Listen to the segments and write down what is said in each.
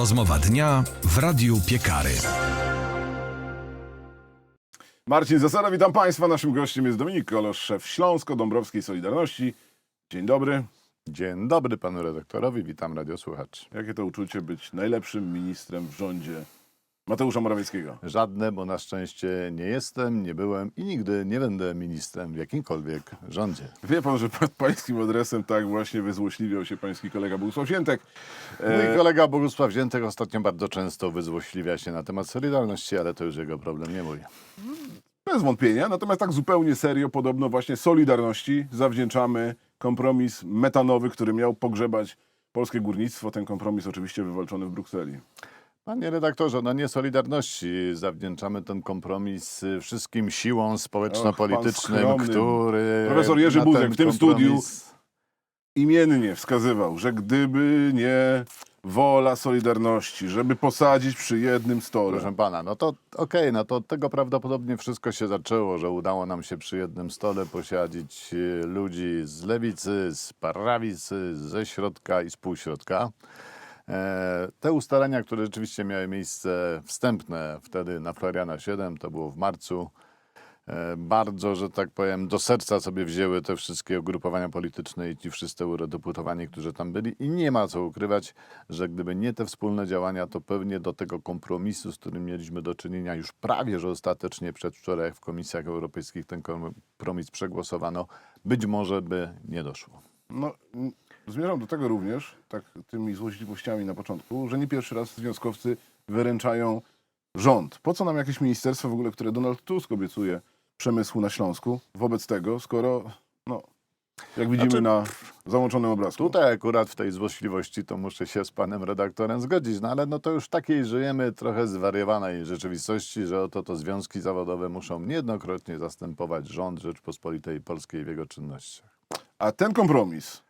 Rozmowa dnia w Radiu Piekary. Marcin Zasada, witam Państwa. Naszym gościem jest Dominik Kolosz, szef Śląsko-Dąbrowskiej Solidarności. Dzień dobry. Dzień dobry panu redaktorowi, witam radiosłuchaczy. Jakie to uczucie być najlepszym ministrem w rządzie Mateusza Morawieckiego? Żadne, bo na szczęście nie jestem, nie byłem i nigdy nie będę ministrem w jakimkolwiek rządzie. Wie pan, że pod pańskim adresem tak właśnie wyzłośliwiał się pański kolega Bogusław Świętek. E, Mój kolega Bogusław Ziętek ostatnio bardzo często wyzłośliwia się na temat Solidarności, ale to już jego problem, nie mój. Bez wątpienia. Natomiast tak zupełnie serio, podobno właśnie Solidarności zawdzięczamy kompromis metanowy, który miał pogrzebać polskie górnictwo. Ten kompromis oczywiście wywalczony w Brukseli. Panie redaktorze, no nie Solidarności zawdzięczamy ten kompromis wszystkim siłom społeczno-politycznym, Och, pan skromny. który... Profesor Jerzy na Buzek w tym studiu imiennie wskazywał, że gdyby nie wola Solidarności, żeby posadzić przy jednym stole. Proszę pana, no to okej, no to od tego prawdopodobnie wszystko się zaczęło, że udało nam się przy jednym stole posiadzić e, ludzi z lewicy, z prawicy, ze środka i z półśrodka. E, Te ustalenia, które rzeczywiście miały miejsce wstępne wtedy na Floriana 7, to było w marcu, e, bardzo, że tak powiem, do serca sobie wzięły te wszystkie ugrupowania polityczne i ci wszyscy eurodeputowani, którzy tam byli. I nie ma co ukrywać, że gdyby nie te wspólne działania, to pewnie do tego kompromisu, z którym mieliśmy do czynienia już prawie, że ostatecznie przedwczoraj w komisjach europejskich ten kompromis przegłosowano, być może by nie doszło. No, zmierzam do tego również, tak tymi złośliwościami na początku, że nie pierwszy raz związkowcy wyręczają rząd. Po co nam jakieś ministerstwo w ogóle, które Donald Tusk obiecuje przemysłu na Śląsku wobec tego, skoro, no, jak widzimy Znaczy, na załączonym obrazku. Tutaj akurat w tej złośliwości to muszę się z panem redaktorem zgodzić, no ale no to już takiej żyjemy trochę zwariowanej rzeczywistości, że oto to związki zawodowe muszą niejednokrotnie zastępować rząd Rzeczpospolitej Polskiej w jego czynnościach. A ten kompromis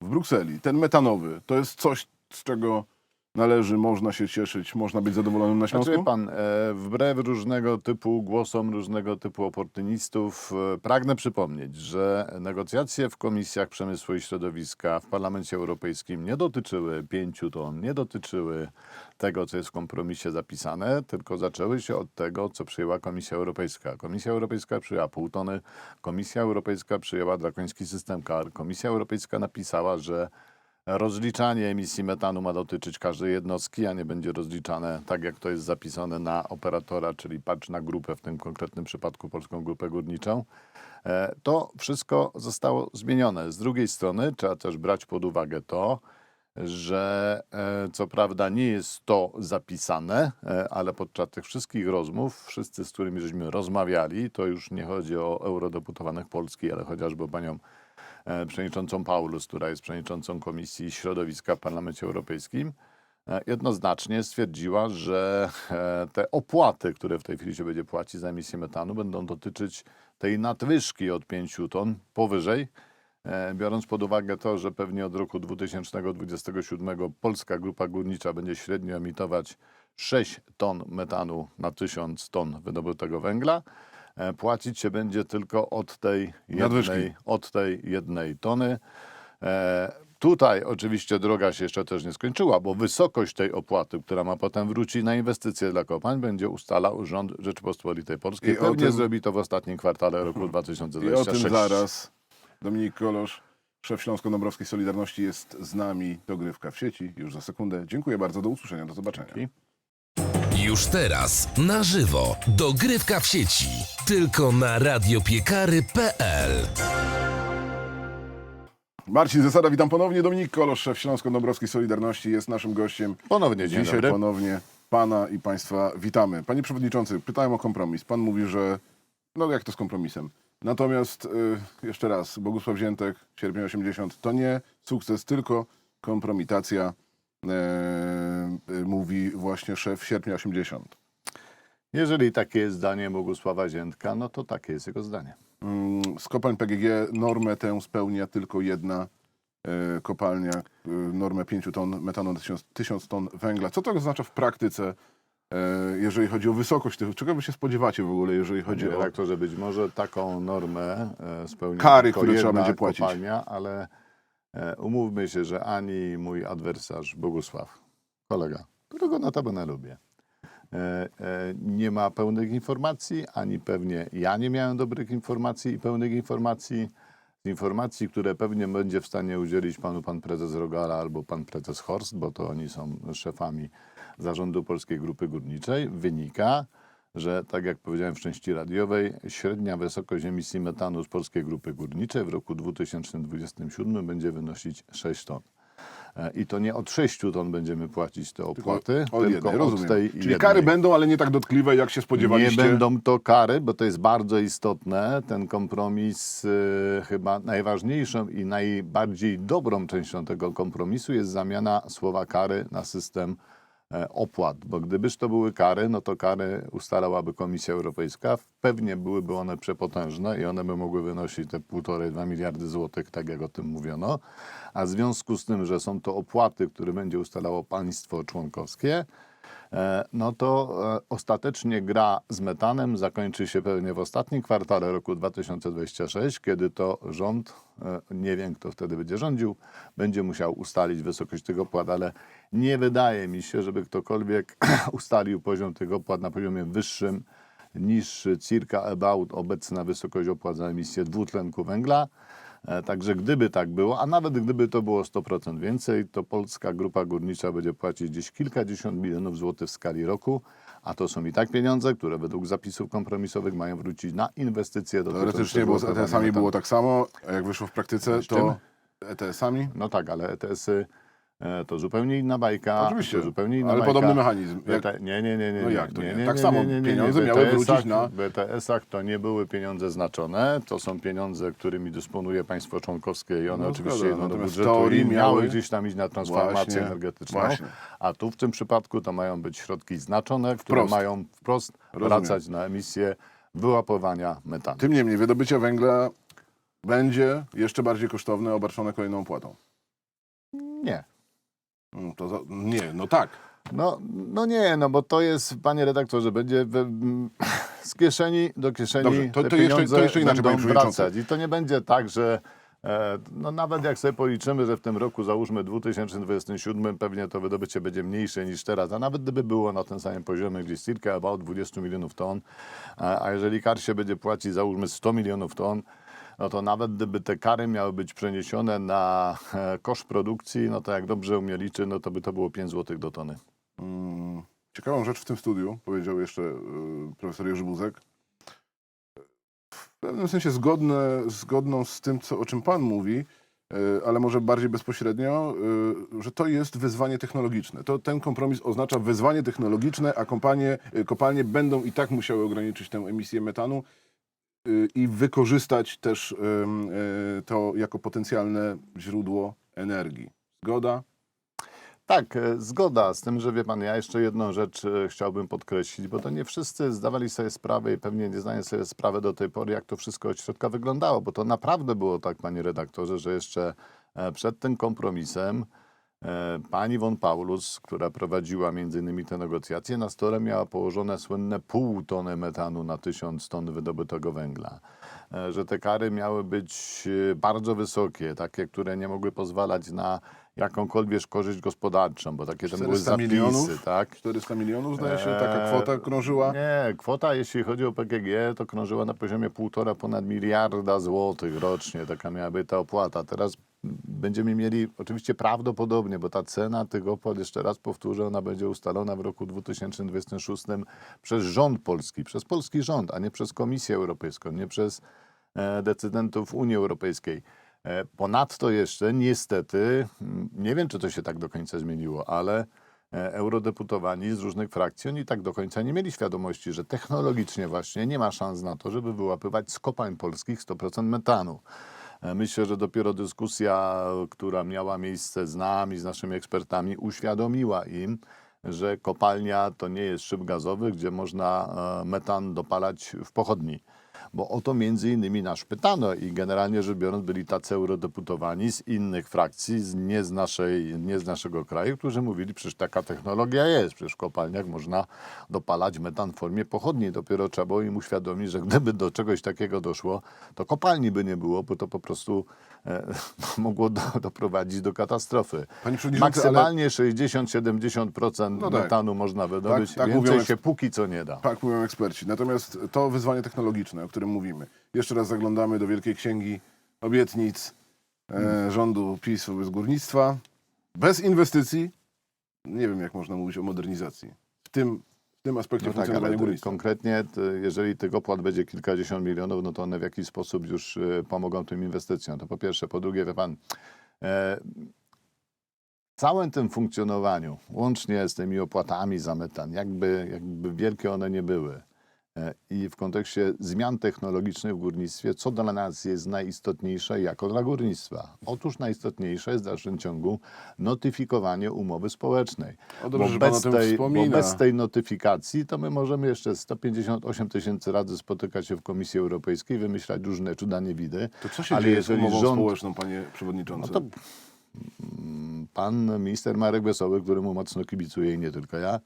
w Brukseli, ten metanowy, to jest coś, z czego należy, można się cieszyć, można być zadowolonym na Śląsku? Znaczy, pan, e, wbrew różnego typu głosom, różnego typu oportunistów, e, pragnę przypomnieć, że negocjacje w komisjach przemysłu i środowiska w Parlamencie Europejskim nie dotyczyły pięciu ton, nie dotyczyły tego, co jest w kompromisie zapisane, tylko zaczęły się od tego, co przyjęła Komisja Europejska. Komisja Europejska przyjęła pół tony, Komisja Europejska przyjęła drakoński system kar. Komisja Europejska napisała, że Rozliczanie emisji metanu ma dotyczyć każdej jednostki, a nie będzie rozliczane tak, jak to jest zapisane na operatora, czyli patrz na grupę, w tym konkretnym przypadku Polską Grupę Górniczą. E, To wszystko zostało zmienione. Z drugiej strony trzeba też brać pod uwagę to, że e, co prawda nie jest to zapisane, e, ale podczas tych wszystkich rozmów, wszyscy, z którymi żeśmy rozmawiali, to już nie chodzi o eurodeputowanych Polski, ale chociażby o panią przewodniczącą Paulus, która jest przewodniczącą Komisji Środowiska w Parlamencie Europejskim, e, jednoznacznie stwierdziła, że e, te opłaty, które w tej chwili się będzie płacić za emisję metanu, będą dotyczyć tej nadwyżki od 5 ton powyżej, e, biorąc pod uwagę to, że pewnie od roku 2027 Polska Grupa Górnicza będzie średnio emitować 6 ton metanu na 1000 ton wydobytego węgla, e, płacić się będzie tylko od tej jednej, od tej jednej tony. E, tutaj oczywiście droga się jeszcze też nie skończyła, bo wysokość tej opłaty, która ma potem wrócić na inwestycje dla kopalń, będzie ustalał rząd Rzeczypospolitej Polskiej. I Pewnie tym- zrobi to w ostatnim kwartale roku I o 2026. tym zaraz. Dominik Kolosz, szef Śląsko-Dąbrowskiej Solidarności jest z nami. Dogrywka w sieci już za sekundę. Dziękuję bardzo, do usłyszenia, do zobaczenia. Dzięki. Już teraz na żywo dogrywka w sieci. Tylko na radiopiekary.pl. Marcin Zasada, witam ponownie. Dominik Kolosz, szef Śląsko-Dąbrowskiej Solidarności jest naszym gościem. Ponownie dzień Dzisiaj dobry. ponownie pana i państwa witamy. Panie przewodniczący, pytałem o kompromis. Pan mówi, że no jak to z kompromisem? Natomiast y, jeszcze raz, Bogusław Ziętek, sierpień 80, to nie sukces, tylko kompromitacja, mówi właśnie szef sierpnia 80. Jeżeli takie jest zdanie Bogusława Ziętka, no to takie jest jego zdanie. Mm, Z kopalń PGG normę tę spełnia tylko jedna e, kopalnia, e, normę 5 ton metanu na 1000, 1000 ton węgla. Co to oznacza w praktyce, e, jeżeli chodzi o wysokość tych? Czego wy się spodziewacie w ogóle, jeżeli chodzi Panie o... redaktorze, być może taką normę e, spełni Kary, które trzeba będzie płacić. kopalnia, ale e, umówmy się, że ani mój adwersarz Bogusław, kolega, którego notabene lubię. E, e, nie ma pełnych informacji, ani pewnie ja nie miałem dobrych informacji i pełnych informacji. Informacji, które pewnie będzie w stanie udzielić panu pan prezes Rogala albo pan prezes Horst, bo to oni są szefami zarządu Polskiej Grupy Górniczej, wynika, że tak jak powiedziałem w części radiowej, średnia wysokość emisji metanu z Polskiej Grupy Górniczej w roku 2027 będzie wynosić 6 ton. E, I to nie od 6 ton będziemy płacić te opłaty, od tylko jednej, od tej Czyli jednej. kary będą, ale nie tak dotkliwe, jak się Nie spodziewaliście. będą to kary, bo to jest bardzo istotne. Ten kompromis, y, chyba najważniejszą i najbardziej dobrą częścią tego kompromisu jest zamiana słowa kary na system opłat. Bo gdybyż to były kary, no to kary ustalałaby Komisja Europejska. Pewnie byłyby one przepotężne i one by mogły wynosić te 1,5-2 miliardy złotych, tak jak o tym mówiono. A w związku z tym, że są to opłaty, które będzie ustalało państwo członkowskie, E, no to e, ostatecznie gra z metanem zakończy się pewnie w ostatnim kwartale roku 2026, kiedy to rząd, e, nie wiem kto wtedy będzie rządził, będzie musiał ustalić wysokość tych opłat, ale nie wydaje mi się, żeby ktokolwiek ustalił poziom tych opłat na poziomie wyższym niż circa about obecna wysokość opłat za emisję dwutlenku węgla. E, Także gdyby tak było, a nawet gdyby to było 100% więcej, to Polska Grupa Górnicza będzie płacić gdzieś kilkadziesiąt milionów złotych w skali roku, a to są i tak pieniądze, które według zapisów kompromisowych mają wrócić na inwestycje do Teoretycznie, bo z ETS-ami było tak samo, a jak wyszło w praktyce, to ETS-ami? No tak, ale ETS-y e, to zupełnie inna bajka. Oczywiście, to zupełnie inna ale bajka. podobny mechanizm. Jak- BT Nie, nie, nie, nie. No jak to nie? Tak samo pieniądze miały BTS-ach wrócić na- W BTS-ach to nie były pieniądze znaczone, to są pieniądze, którymi dysponuje państwo członkowskie i one No oczywiście zgoda, idą do natomiast w budżetu teorii i miały miały- gdzieś tam iść na transformację Właśnie, energetyczną. właśnie. A tu w tym przypadku to mają być środki znaczone, które Wprost. mają wprost Rozumiem. wracać na emisję wyłapywania metanu. Tym niemniej wydobycie węgla będzie jeszcze bardziej kosztowne, obarczone kolejną opłatą. Nie. Mm, To za... Nie, no tak. No, no nie, no bo to jest, panie redaktorze, będzie we, m, z kieszeni do kieszeni Dobrze, to- te to jeszcze- pieniądze to jeszcze inaczej, będą panie przewodniczący. wracać. I to nie będzie tak, że e, no nawet jak sobie policzymy, że w tym roku załóżmy 2027 pewnie to wydobycie będzie mniejsze niż teraz, a nawet gdyby było na tym samym poziomie gdzieś circa about 20 milionów ton, a, a jeżeli kar się będzie płacić załóżmy 100 milionów ton, no to nawet gdyby te kary miały być przeniesione na e, koszt produkcji, no to jak dobrze umie liczy, no to by to było 5 zł do tony. Mm, Ciekawą rzecz w tym studiu, powiedział jeszcze y, profesor Jerzy Buzek. W pewnym sensie zgodne, zgodną z tym, co, o czym pan mówi, y, ale może bardziej bezpośrednio, że to jest wyzwanie technologiczne. To ten kompromis oznacza wyzwanie technologiczne, a kompanie, kopalnie będą i tak musiały ograniczyć tę emisję metanu i wykorzystać też ym, y, to jako potencjalne źródło energii. Zgoda? Tak, e, zgoda z tym, że wie pan, ja jeszcze jedną rzecz e, chciałbym podkreślić, bo to nie wszyscy zdawali sobie sprawę i pewnie nie zdają sobie sprawy do tej pory, jak to wszystko od środka wyglądało, bo to naprawdę było tak, panie redaktorze, że jeszcze e, przed tym kompromisem pani von Paulus, która prowadziła między innymi te negocjacje, na stole miała położone słynne pół tony metanu na tysiąc ton wydobytego węgla. E, Że te kary miały być e, bardzo wysokie, takie, które nie mogły pozwalać na jakąkolwiek korzyść gospodarczą, bo takie tam były 400 zapisy, milionów? tak? 400 milionów, zdaje się, taka kwota krążyła. Nie, kwota, jeśli chodzi o PGG, to krążyła na poziomie półtora ponad miliarda złotych rocznie. Taka miała być ta opłata. Teraz będziemy mieli, oczywiście prawdopodobnie, bo ta cena tych opłat, jeszcze raz powtórzę, ona będzie ustalona w roku 2026 przez rząd polski, przez polski rząd, a nie przez Komisję Europejską, nie przez e, decydentów Unii Europejskiej. E, Ponadto jeszcze niestety, mm, nie wiem czy to się tak do końca zmieniło, ale e, eurodeputowani z różnych frakcji, oni tak do końca nie mieli świadomości, że technologicznie właśnie nie ma szans na to, żeby wyłapywać z kopalń polskich 100% metanu. E, Myślę, że dopiero dyskusja, która miała miejsce z nami, z naszymi ekspertami, uświadomiła im, że kopalnia to nie jest szyb gazowy, gdzie można e, metan dopalać w pochodni. Bo o to między innymi nas pytano i generalnie rzecz biorąc byli tacy eurodeputowani z innych frakcji, z, nie, z naszej, nie z naszego kraju, którzy mówili, przecież taka technologia jest, przecież w kopalniach można dopalać metan w formie pochodni. Dopiero trzeba było im uświadomić, że gdyby do czegoś takiego doszło, to kopalni by nie było, bo to po prostu e, mogło do, doprowadzić do katastrofy. Panie przewodniczący, ale- Maksymalnie 60-70% No tak. metanu można wydobyć, Tak- tak więcej mówią się póki co nie da. Tak mówią eksperci. Natomiast to wyzwanie technologiczne, o którym mówimy. Jeszcze raz zaglądamy do Wielkiej Księgi Obietnic e, rządu PiS wobec górnictwa. Bez inwestycji nie wiem, jak można mówić o modernizacji. W tym, w tym aspekcie No tak, funkcjonowania ale górnictwa. konkretnie, to jeżeli tych opłat będzie kilkadziesiąt milionów, no to one w jakiś sposób już e, pomogą tym inwestycjom. To po pierwsze. Po drugie, wie pan, e, całym tym funkcjonowaniu, łącznie z tymi opłatami za metan, jakby, jakby wielkie one nie były, e, i w kontekście zmian technologicznych w górnictwie, co dla nas jest najistotniejsze jako dla górnictwa? Otóż najistotniejsze jest w dalszym ciągu notyfikowanie umowy społecznej. O, dobrze, bo, że pan bez tej, bo bez tej notyfikacji to my możemy jeszcze 158 tysięcy razy spotykać się w Komisji Europejskiej, wymyślać różne cudane widy. To co się ale dzieje jeżeli z umową rząd, społeczną, panie przewodniczący? no to mm, pan minister Marek Wesoły, któremu mocno kibicuję i nie tylko ja, e,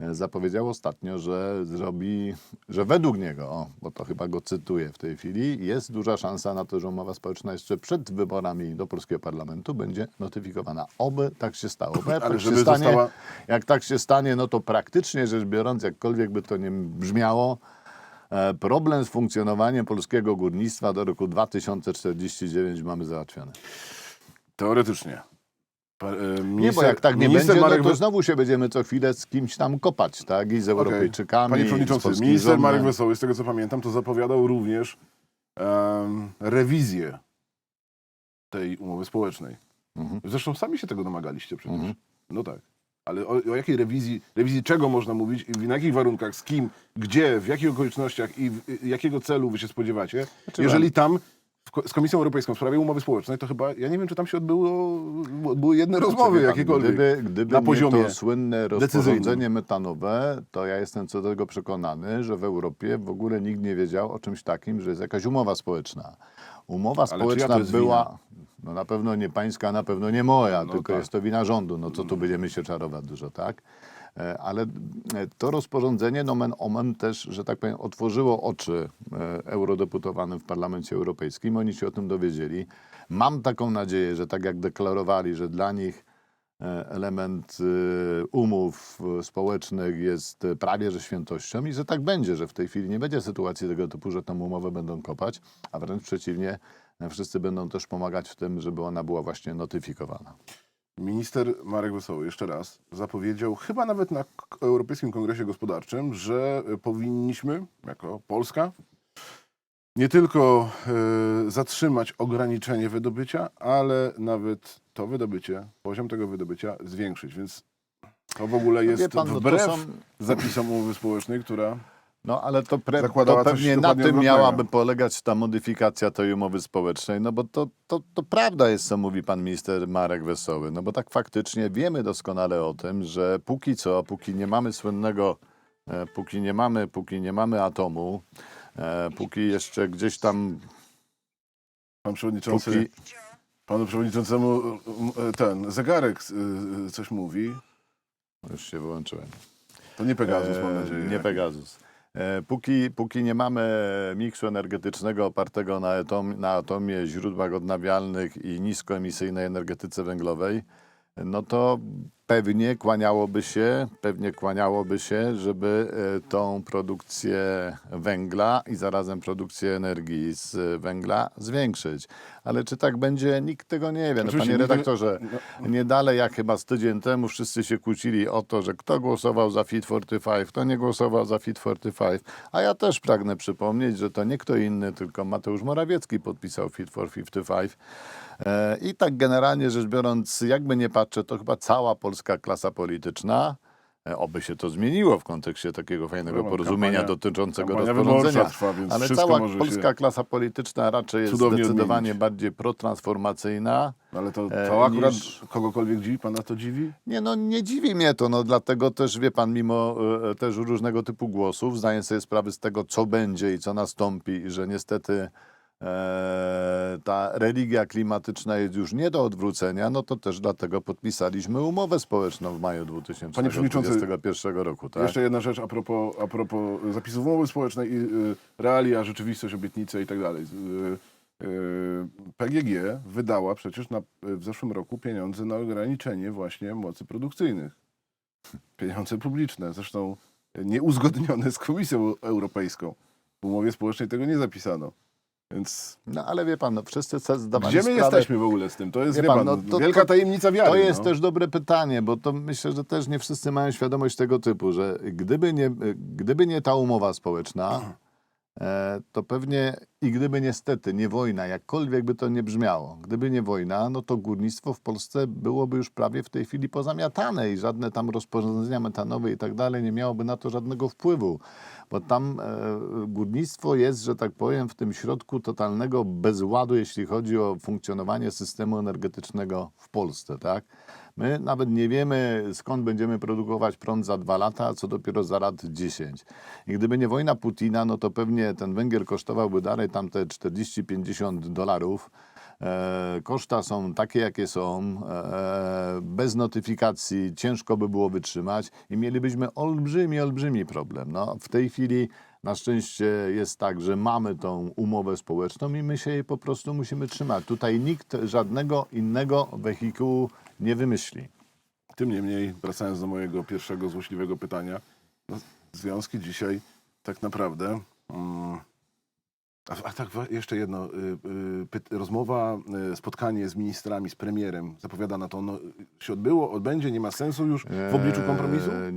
zapowiedział ostatnio, że zrobi, że według niego, o, bo to chyba go cytuję w tej chwili, jest duża szansa na to, że umowa społeczna jeszcze przed wyborami do polskiego parlamentu będzie notyfikowana. Oby tak się stało. Bo jak Ale tak żeby się stanie, została- jak tak się stanie, no to praktycznie rzecz biorąc, jakkolwiek by to nie brzmiało, e, problem z funkcjonowaniem polskiego górnictwa do roku 2049 mamy załatwiony. Teoretycznie. E, Nie, bo jak tak nie będzie, Marek no to znowu się będziemy co chwilę z kimś tam kopać, tak? I z. Europejczykami, Panie i z przewodniczący, minister rządem. Marek Wesoły, z tego co pamiętam, to zapowiadał również em, rewizję tej umowy społecznej. Mhm. Zresztą sami się tego domagaliście przecież. Mhm. No tak. Ale o, o jakiej rewizji, rewizji czego można mówić i na jakich warunkach, z kim, gdzie, w jakich okolicznościach i w, jakiego celu wy się spodziewacie? Znaczy, Jeżeli tam w, ko- z Komisją Europejską w sprawie umowy społecznej, to chyba, ja nie wiem, czy tam się odbyło, odbyły jedne rozmowy Znaczy, wie pan, jakiekolwiek. Gdyby, gdyby na poziomie to słynne decyzyjnym. rozporządzenie metanowe, to ja jestem co do tego przekonany, że w Europie w ogóle nikt nie wiedział o czymś takim, że jest jakaś umowa społeczna. Umowa społeczna była, no na pewno nie pańska, na pewno nie moja, No tylko tak. jest to wina rządu. No co tu będziemy się czarować dużo, tak? E, Ale e, to rozporządzenie, nomen omen też, że tak powiem, otworzyło oczy e, eurodeputowanym w Parlamencie Europejskim. Oni się o tym dowiedzieli. Mam taką nadzieję, że tak jak deklarowali, że dla nich element umów społecznych jest prawie że świętością i że tak będzie, że w tej chwili nie będzie sytuacji tego typu, że tą umowę będą kopać, a wręcz przeciwnie, wszyscy będą też pomagać w tym, żeby ona była właśnie notyfikowana. Minister Marek Wesoły, jeszcze raz, zapowiedział, chyba nawet na Europejskim Kongresie Gospodarczym, że y, powinniśmy, jako Polska, nie tylko y, zatrzymać ograniczenie wydobycia, ale nawet to wydobycie, poziom tego wydobycia zwiększyć. Więc to w ogóle No jest pan, no to wbrew są- zapisom umowy społecznej, która No ale to, pre, to pewnie na tym miałaby polegać ta modyfikacja tej umowy społecznej, no bo to, to, to prawda jest, co mówi pan minister Marek Wesoły, no bo tak faktycznie wiemy doskonale o tym, że póki co, póki nie mamy słynnego, e, póki nie mamy, póki nie mamy atomu, e, póki jeszcze gdzieś tam, pan przewodniczący, póki, panu przewodniczącemu y, ten zegarek y, y, coś mówi. już się wyłączyłem. To nie Pegasus, mam E, nadzieję. Nie Pegasus. E, Póki, póki nie mamy miksu energetycznego opartego na, atom, na atomie, źródłach odnawialnych i niskoemisyjnej energetyce węglowej, no to pewnie kłaniałoby się, pewnie kłaniałoby się, żeby e, tą produkcję węgla i zarazem produkcję energii z e, węgla zwiększyć. Ale czy tak będzie, nikt tego nie wie. No, panie redaktorze, nie dalej jak chyba z tydzień temu wszyscy się kłócili o to, że kto głosował za Fit 45, kto nie głosował za Fit 45. A ja też pragnę przypomnieć, że to nie kto inny, tylko Mateusz Morawiecki podpisał Fit for 55. E, I tak generalnie rzecz biorąc, jakby nie patrzę, to chyba cała polska klasa polityczna E, Oby się to zmieniło w kontekście takiego fajnego porozumienia kampania- dotyczącego kampania rozporządzenia. trwa, więc Ale cała polska klasa polityczna raczej jest zdecydowanie odmienić. bardziej protransformacyjna. No Ale to, E, to akurat niż- kogokolwiek dziwi? Pana to dziwi? Nie, no nie dziwi mnie to, no dlatego też wie pan, mimo e, też różnego typu głosów, zdaję sobie sprawę z tego, co będzie i co nastąpi, i że niestety ta religia klimatyczna jest już nie do odwrócenia, no to też dlatego podpisaliśmy umowę społeczną w maju Panie przewodniczący, 2021 roku. Tak? Jeszcze jedna rzecz a propos, a propos zapisów umowy społecznej i y, realia, rzeczywistość, obietnice i tak dalej. Y, y, PGG wydała przecież na, w zeszłym roku pieniądze na ograniczenie właśnie mocy produkcyjnych. Pieniądze publiczne, zresztą nieuzgodnione z Komisją Europejską. W umowie społecznej tego nie zapisano. Więc No ale wie pan, no, wszyscy zdawali gdzie my sprawę, jesteśmy w ogóle z tym? To jest, Wie wie pan, pan, no to- wielka to- tajemnica wiary. To jest no. też dobre pytanie, bo to myślę, że też nie wszyscy mają świadomość tego typu, że gdyby nie, gdyby nie ta umowa społeczna, to pewnie i gdyby niestety nie wojna, jakkolwiek by to nie brzmiało, gdyby nie wojna, no to górnictwo w Polsce byłoby już prawie w tej chwili pozamiatane i żadne tam rozporządzenia metanowe i tak dalej nie miałoby na to żadnego wpływu, bo tam e, górnictwo jest, że tak powiem, w tym środku totalnego bezładu, jeśli chodzi o funkcjonowanie systemu energetycznego w Polsce, tak? My nawet nie wiemy, skąd będziemy produkować prąd za dwa lata, co dopiero za lat 10. I gdyby nie wojna Putina, no to pewnie ten węgiel kosztowałby dalej tam te 40-50 dolarów. E, koszta są takie, jakie są. E, bez notyfikacji ciężko by było wytrzymać i mielibyśmy olbrzymi, olbrzymi problem. No, w tej chwili na szczęście jest tak, że mamy tą umowę społeczną i my się jej po prostu musimy trzymać. Tutaj nikt żadnego innego wehikułu nie wymyśli. Tym niemniej, wracając do mojego pierwszego złośliwego pytania, no, związki dzisiaj tak naprawdę. Mm, a, a tak, jeszcze jedno. Y, y, rozmowa, y, spotkanie z ministrami, z premierem, zapowiada na to, no, się odbyło, odbędzie, nie ma sensu już w obliczu kompromisu? Eee,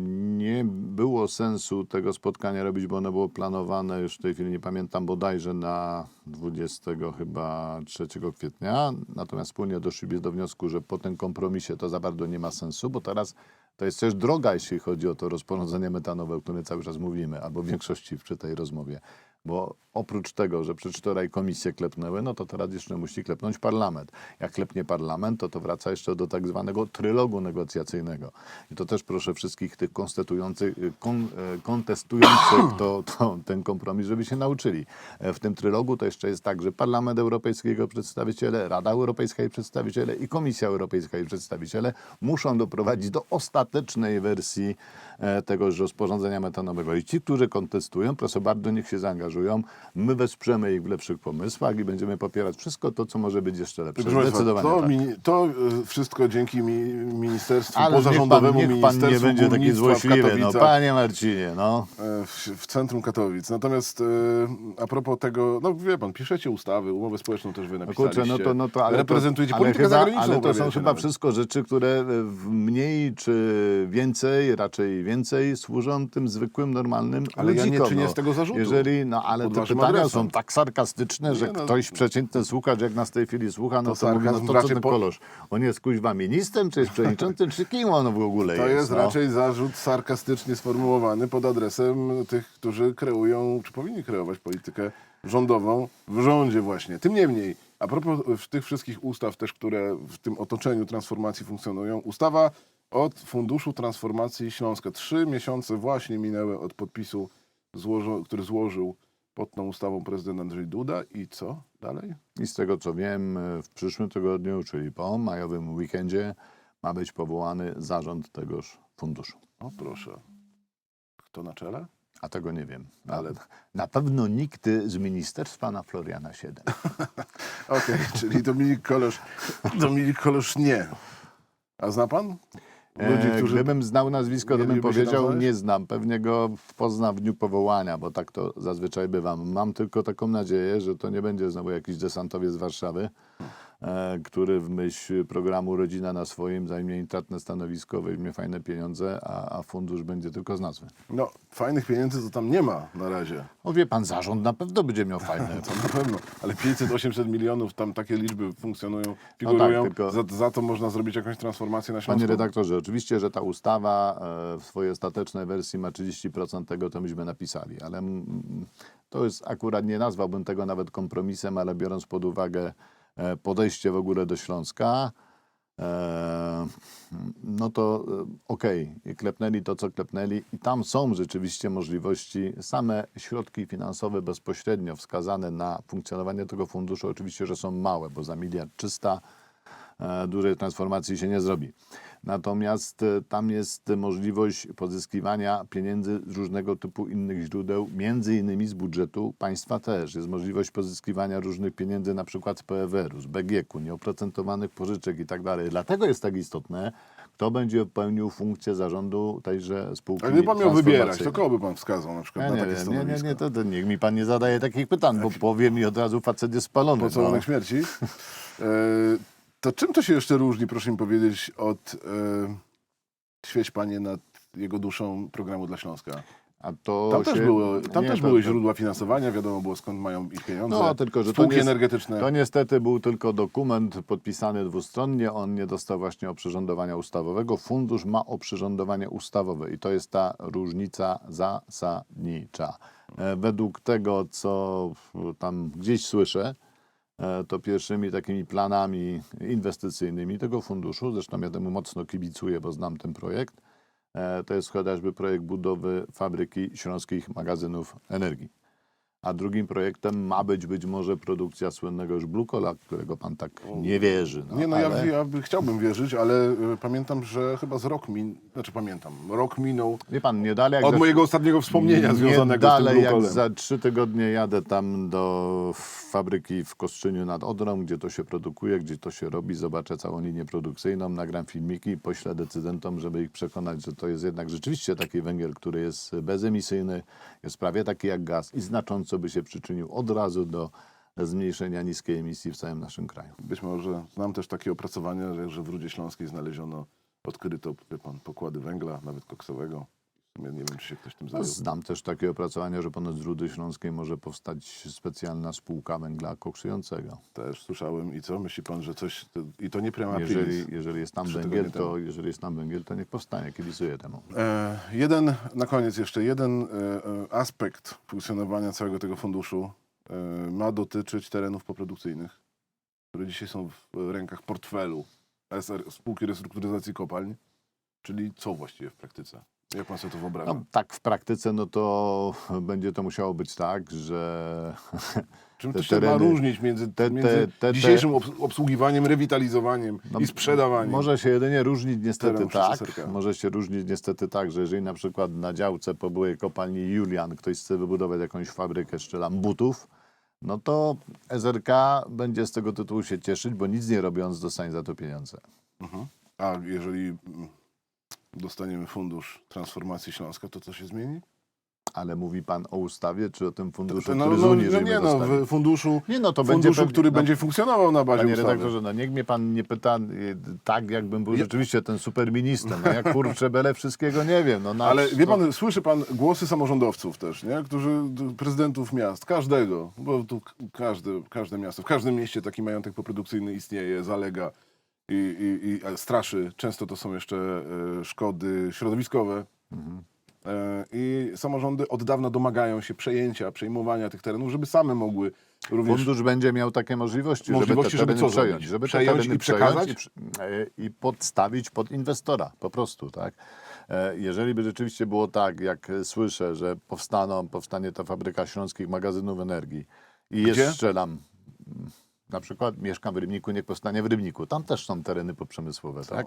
Nie było sensu tego spotkania robić, bo ono było planowane już w tej chwili, nie pamiętam, bodajże na 20 chyba 3 kwietnia. Natomiast wspólnie doszliśmy do wniosku, że po tym kompromisie to za bardzo nie ma sensu, bo teraz to jest też droga, jeśli chodzi o to rozporządzenie metanowe, o którym cały czas mówimy, albo w większości przy tej rozmowie. Bo oprócz tego, że przedwczoraj komisje klepnęły, no to teraz jeszcze musi klepnąć parlament. Jak klepnie parlament, to to wraca jeszcze do tak zwanego trylogu negocjacyjnego. I to też proszę wszystkich tych konstytujących, y, kon, e, kontestujących to, to, ten kompromis, żeby się nauczyli. E, W tym trylogu to jeszcze jest tak, że Parlament Europejski, jego przedstawiciele, Rada Europejska i przedstawiciele i Komisja Europejska i przedstawiciele muszą doprowadzić do ostatecznej wersji e, tegoż rozporządzenia metanowego. I ci, którzy kontestują, proszę bardzo, niech się zaangażują. My wesprzemy ich w lepszych pomysłach i będziemy popierać wszystko to, co może być jeszcze lepsze. Proszę Zdecydowanie to, tak. mini, to y, wszystko dzięki mi, ministerstwu Ale niech pan, pozarządowemu niech pan nie Ministerstwu będzie taki złośliwy. No, panie Marcinie, no. E, w, w centrum Katowic. Natomiast e, a propos tego, no wie pan, piszecie ustawy, umowę społeczną też wy No napisaliście. kurczę, no to, no to ale Reprezentujecie ale politykę chyba, zagraniczną. Ale to są chyba nawet. wszystko rzeczy, które w mniej czy więcej, raczej więcej służą tym zwykłym, normalnym Ale ja nie ludzikom. czynię no. z tego zarzutu. Jeżeli, no ale te pytania adresem. są tak sarkastyczne, że Nie, no. ktoś przeciętny słuchacz, jak nas w tej chwili słucha, no To to, mówi, no to co ten po- kolosz? On jest kuźwa ministrem, czy jest przewodniczącym, czy kim on w ogóle To jest? jest no? raczej zarzut sarkastycznie sformułowany pod adresem tych, którzy kreują, czy powinni kreować politykę rządową w rządzie właśnie. Tym niemniej, a propos w tych wszystkich ustaw też, które w tym otoczeniu transformacji funkcjonują, ustawa od Funduszu Transformacji Śląska. Trzy miesiące właśnie minęły od podpisu, który złożył pod tą ustawą prezydent Andrzej Duda i co dalej? I z tego co wiem, w przyszłym tygodniu, czyli po majowym weekendzie, ma być powołany zarząd tegoż funduszu. O proszę. Kto na czele? A tego nie wiem. Ale na pewno nikt z ministerstwa na Floriana 7. Okej, czyli Dominik Kolosz, Dominik Kolosz nie. A zna pan? Ludzi, E, którzy... Gdybym znał nazwisko, to bym powiedział, nie znam. Pewnie go poznam w dniu powołania, bo tak to zazwyczaj bywam. Mam tylko taką nadzieję, że to nie będzie znowu jakiś desantowiec z Warszawy, który w myśl programu Rodzina na swoim zajmie intratne stanowisko, weźmie fajne pieniądze, a, a fundusz będzie tylko z nazwy. No, fajnych pieniędzy to tam nie ma na razie. O wie pan, zarząd na pewno będzie miał fajne. To na pewno. Ale 500-800 milionów, tam takie liczby funkcjonują, figurują. tak, tylko- za, za to można zrobić jakąś transformację na Śląsku. Panie redaktorze, oczywiście, że ta ustawa e, w swojej ostatecznej wersji ma 30% tego, to myśmy napisali, ale to jest akurat, nie nazwałbym tego nawet kompromisem, ale biorąc pod uwagę e, podejście w ogóle do Śląska, e, no to e, okej, klepnęli to, co klepnęli i tam są rzeczywiście możliwości, same środki finansowe bezpośrednio wskazane na funkcjonowanie tego funduszu, oczywiście, że są małe, bo za miliard 300 e, dużej transformacji się nie zrobi. Natomiast e, tam jest możliwość pozyskiwania pieniędzy z różnego typu innych źródeł, między innymi z budżetu państwa też. Jest możliwość pozyskiwania różnych pieniędzy na przykład z PFR-u, z BGK-u, nieoprocentowanych pożyczek i tak dalej. Dlatego jest tak istotne, kto będzie pełnił funkcję zarządu tejże spółki A gdyby pan miał wybierać, to kogo by pan wskazał na przykład Ja na nie, takie wiem, nie, nie, nie, to, to niech mi pan nie zadaje takich pytań, bo powie mi od razu facet jest spalony. no. Pocałunek śmierci. To czym to się jeszcze różni, proszę mi powiedzieć, od e, Świeć Panie nad jego duszą programu dla Śląska? A to Tam też, się- było, tam nie, też to- były to- źródła finansowania, wiadomo było skąd mają ich pieniądze. No, tylko, że to Spółki nie- energetyczne. To niestety był tylko dokument podpisany dwustronnie. On nie dostał właśnie oprzyrządowania ustawowego. Fundusz ma oprzyrządowanie ustawowe i to jest ta różnica zasadnicza. E, Według tego, co tam gdzieś słyszę, to pierwszymi takimi planami inwestycyjnymi tego funduszu, zresztą ja temu mocno kibicuję, bo znam ten projekt, e, to jest chociażby projekt budowy fabryki śląskich magazynów energii. A drugim projektem ma być być może produkcja słynnego już Bluecola, którego pan tak nie wierzy. No, nie, no ale... ja, ja by- chciałbym wierzyć, ale e, pamiętam, że chyba z rok min... Znaczy pamiętam, rok minął Wie pan, nie dalej jak od za- mojego ostatniego wspomnienia nie związanego z tym dalej jak Bluecolem. za trzy tygodnie jadę tam do fabryki w Kostrzyniu nad Odrą, gdzie to się produkuje, gdzie to się robi, zobaczę całą linię produkcyjną, nagram filmiki i poślę decydentom, żeby ich przekonać, że to jest jednak rzeczywiście taki węgiel, który jest bezemisyjny, jest prawie taki jak gaz i znacząco by się przyczynił od razu do zmniejszenia niskiej emisji w całym naszym kraju. Być może znam też takie opracowania, że, w Rudzie Śląskiej znaleziono, odkryto, pan, pokłady węgla, nawet koksowego. Sumie nie wiem, czy się ktoś tym zajął. Znam też takie opracowania, że ponoć z Rudy Śląskiej może powstać specjalna spółka węgla koksującego. Też słyszałem. I co? Myśli pan, że coś... I to nie. Jeżeli, jeżeli jest tam Trzy węgiel, tygodnie to jeżeli jest tam węgiel, to niech powstanie, kibicuję temu. E, jeden, na koniec jeszcze, jeden e, e, aspekt funkcjonowania całego tego funduszu e, ma dotyczyć terenów poprodukcyjnych, które dzisiaj są w rękach portfelu SR, Spółki Restrukturyzacji Kopalń, czyli co właściwie w praktyce? Jak pan sobie to wyobraża? No, tak w praktyce, no to będzie to musiało być tak, że Czym to się ma różnić między, te- te- między te- te- dzisiejszym obs- obsługiwaniem, rewitalizowaniem No, i sprzedawaniem? Może się jedynie różnić niestety tak, może się różnić niestety tak, że jeżeli na przykład na działce po byłej kopalni Julian ktoś chce wybudować jakąś fabrykę, strzelam, butów, no to SRK będzie z tego tytułu się cieszyć, bo nic nie robiąc dostanie za to pieniądze. Mhm. A jeżeli mm, dostaniemy fundusz transformacji Śląska, to co się zmieni? Ale mówi pan o ustawie, czy o tym funduszu, To- no, który z no, Unii, no nie no, w funduszu, Nie no, to będzie funduszu pewnie- który no, będzie funkcjonował na bazie Panie ustawy. redaktorze, no niech mnie pan nie pyta y, tak, jakbym był rzeczywiście ten superminister. No jak kurczę bele wszystkiego nie wiem. No, na, Ale wie no, pan, słyszy pan głosy samorządowców też, nie? Którzy, prezydentów miast, każdego, bo tu każde, każde miasto, w każdym mieście taki majątek poprodukcyjny istnieje, zalega i, i, i straszy. Często to są jeszcze e, szkody środowiskowe. Mhm. E, I samorządy od dawna domagają się przejęcia, przejmowania tych terenów, żeby same mogły również Fundusz będzie miał takie możliwości, Możliwości, żeby te żeby przejąć. Żeby Przejąć i przekazać? i, e, i podstawić pod inwestora, po prostu, tak? Jeżeli by rzeczywiście było tak, jak słyszę, że powstaną, powstanie ta fabryka śląskich magazynów energii i Gdzie? jest strzelam, mm, na przykład mieszkam w Rybniku, niech powstanie w Rybniku. Tam też są tereny poprzemysłowe, tak?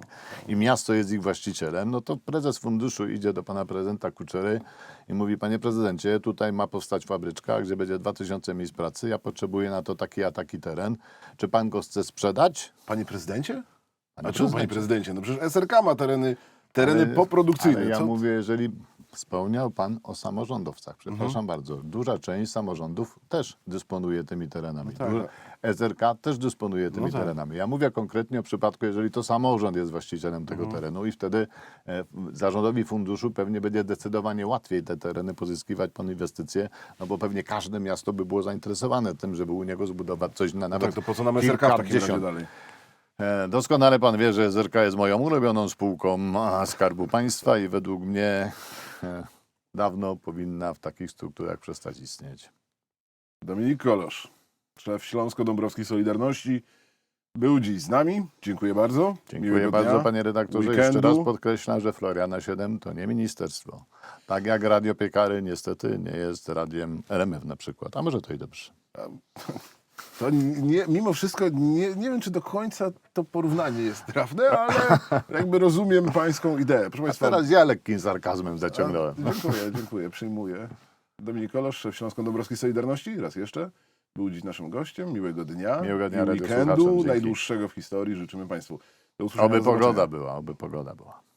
I miasto jest ich właścicielem, no to prezes funduszu idzie do pana prezydenta Kuczery i mówi, panie prezydencie, tutaj ma powstać fabryczka, gdzie będzie 2000 miejsc pracy, ja potrzebuję na to taki a taki teren. Czy pan go chce sprzedać? Panie prezydencie? Panie A czemu panie prezydencie. prezydencie? No przecież SRK ma tereny, tereny Ale- poprodukcyjne. Ale ja co? mówię, jeżeli Wspomniał pan o samorządowcach. Przepraszam Mhm. bardzo. Duża część samorządów też dysponuje tymi terenami. tak. Duża- SRK też dysponuje tymi No tak. terenami. Ja mówię konkretnie o przypadku, jeżeli to samorząd jest właścicielem tego Mhm. terenu i wtedy e, zarządowi funduszu pewnie będzie zdecydowanie łatwiej te tereny pozyskiwać pod inwestycje, no bo pewnie każde miasto by było zainteresowane tym, żeby u niego zbudować coś na nawet Tak, to po co nam SRK w takim razie kilkadziesiąt. dalej? E, Doskonale pan wie, że SRK jest moją ulubioną spółką a, Skarbu Państwa i według mnie dawno powinna w takich strukturach przestać istnieć. Dominik Kolosz, szef Śląsko-Dąbrowskiej Solidarności, był dziś z nami. Dziękuję bardzo. Dziękuję Miłego bardzo dnia. panie redaktorze. weekendu. Jeszcze raz podkreślam, że Floriana 7 to nie ministerstwo. Tak jak Radio Piekary niestety nie jest radiem RMF na przykład. A może to i dobrze. To nie, mimo wszystko nie, nie wiem, czy do końca to porównanie jest trafne, ale jakby rozumiem pańską ideę. Proszę Państwa, teraz ja lekkim sarkazmem zaciągnąłem. A, Dziękuję, dziękuję, przyjmuję. Dominik Kolosz, szef Śląsko-Dąbrowskiej Solidarności, raz jeszcze. Był dziś naszym gościem. Miłego dnia. Miłego dnia weekendu, najdłuższego w historii. Życzymy Państwu. Do usłyszenia. Oby do pogoda była, oby pogoda była.